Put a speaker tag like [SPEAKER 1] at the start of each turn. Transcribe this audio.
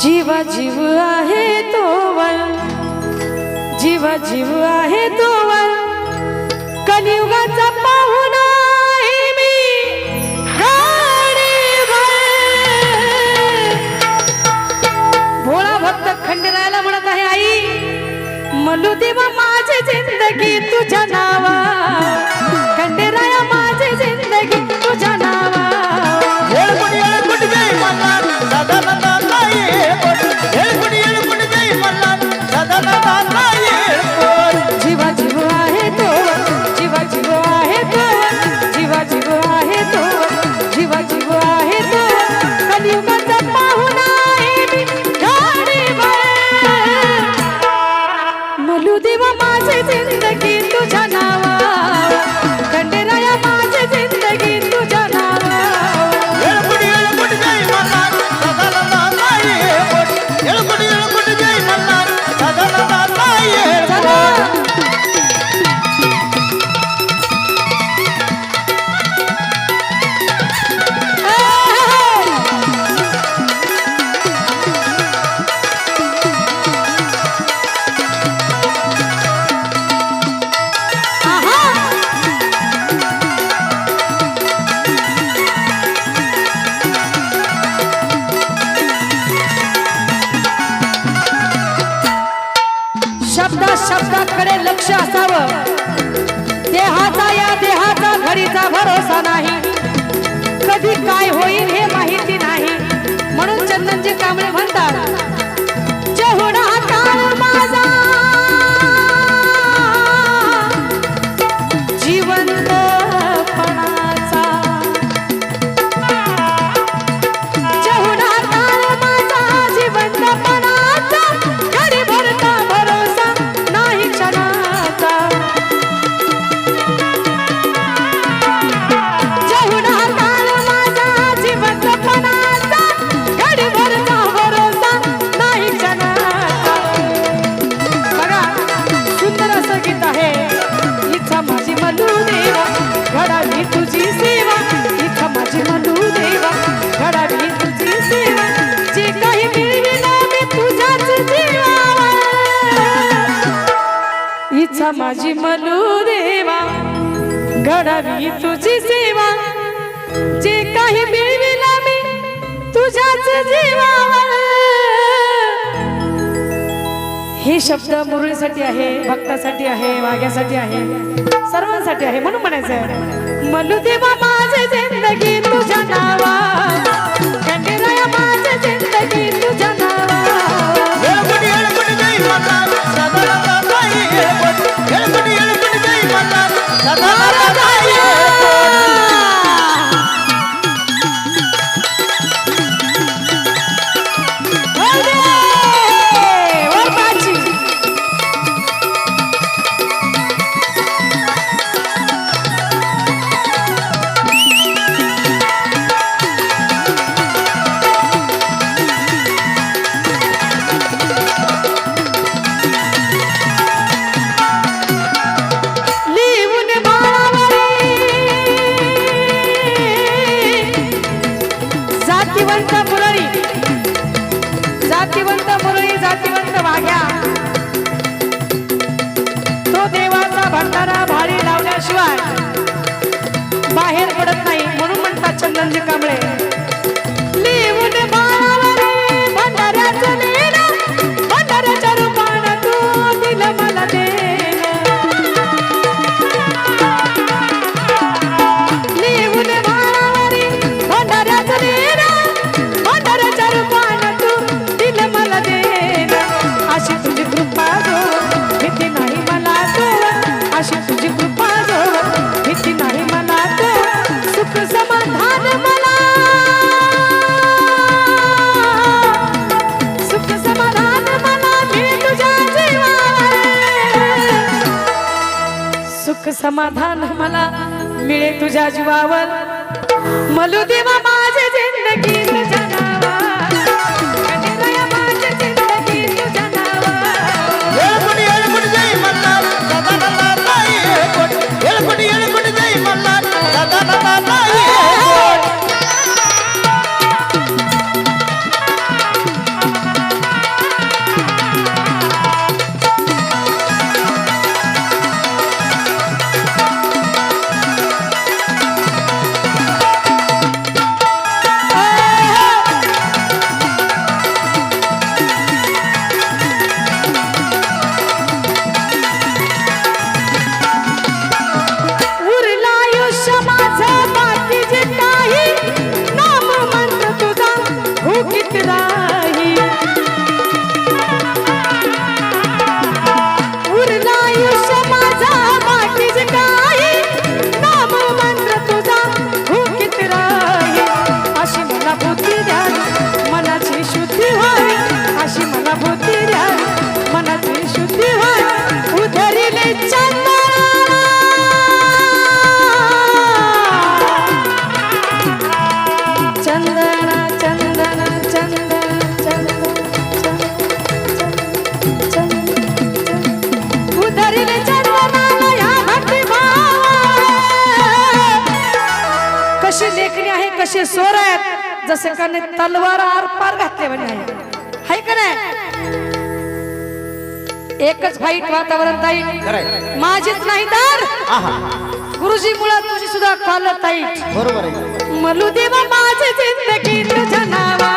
[SPEAKER 1] जीवा जीव आहे तो वर जीवा जीव आहे तो वर कलियुगाचा पाहुणा भोळा भक्त खंडरायला म्हणत आहे आई मलू देवा जिंदगी तुझ्या करावी तुझी सेवा. जे काही मिळविला मी तुझ्याच जीवावर. हे शब्द मुरळीसाठी आहे भक्तासाठी आहे वाघ्यासाठी आहे सर्वांसाठी आहे म्हणून म्हणायचं मलुदेवा माझे जिंदगी तुझ्या नावा भरताना भारी लावल्याशिवाय बाहेर पडत नाही म्हणून म्हणतात चंदनजी कांबळे. सुख समाधान मला मिळे तुझ्या जीवावर. मलुदेवा माझे जिंदगी तुझ्या सिंहाने तलवार आर पार घातले म्हणजे हाय का नाही? एकच फाईट वातावरण ताई. माझीच नाही तर गुरुजी मुळात तुझी सुद्धा खालत ताई
[SPEAKER 2] बरोबर
[SPEAKER 1] मलू देवा माझी जिंदगी तुझ्या नावा